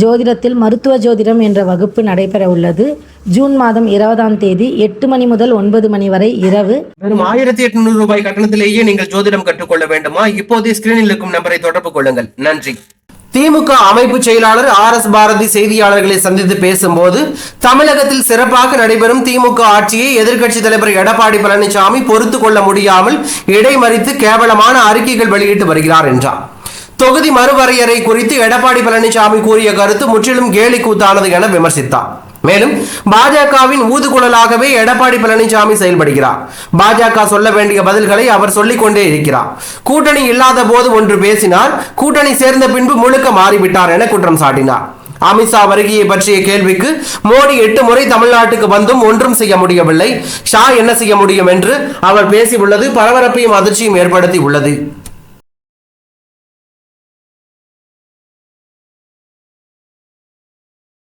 ஜோதிடத்தில் மருத்துவ ஜோதிடம் என்ற வகுப்பு நடைபெற உள்ளது ஜூன் மாதம் இருபதாம் தேதி எட்டு மணி முதல் ஒன்பது மணி வரை இரவு. வெறும் ஆயிரத்தி எட்நூறு ரூபாய் கட்டணத்திலேயே நீங்கள் ஜோதிடம் கற்றுக்கொள்ள வேண்டுமா? இப்போதே ஸ்கிரீனில் இருக்கும் நம்பரை தொடர்பு கொள்ளுங்கள். நன்றி. திமுக அமைப்பு செயலாளர் ஆர் எஸ் பாரதி செய்தியாளர்களை சந்தித்து பேசும்போது தமிழகத்தில் சிறப்பாக நடைபெறும் திமுக ஆட்சியை எதிர்க்கட்சி தலைவர் எடப்பாடி பழனிசாமி பொறுத்து கொள்ள முடியாமல் இடைமறித்து கேவலமான அறிக்கைகள் வெளியிட்டு வருகிறார் என்றார். தொகுதி மறுவரையறை குறித்து எடப்பாடி பழனிசாமி கூறிய கருத்து முற்றிலும் கேலி கூத்தானது என விமர்சித்தார். மேலும் பாஜகவின் ஊதுகுழலாகவே எடப்பாடி பழனிசாமி செயல்படுகிறார். பாஜக சொல்ல வேண்டிய பதில்களை அவர் சொல்லிக் கொண்டே இருக்கிறார். கூட்டணி இல்லாத போது ஒன்று பேசினார் கூட்டணி சேர்ந்த பின்பு முழுக்க மாறிவிட்டார் என குற்றம் சாட்டினார். அமித்ஷா வருகையை பற்றிய கேள்விக்கு மோடி எட்டு முறை தமிழ்நாட்டுக்கு வந்தும் ஒன்றும் செய்ய முடியவில்லை. ஷா என்ன செய்ய முடியும் என்று அவர் பேசியுள்ளது பரபரப்பையும் அதிர்ச்சியும் ஏற்படுத்தி உள்ளது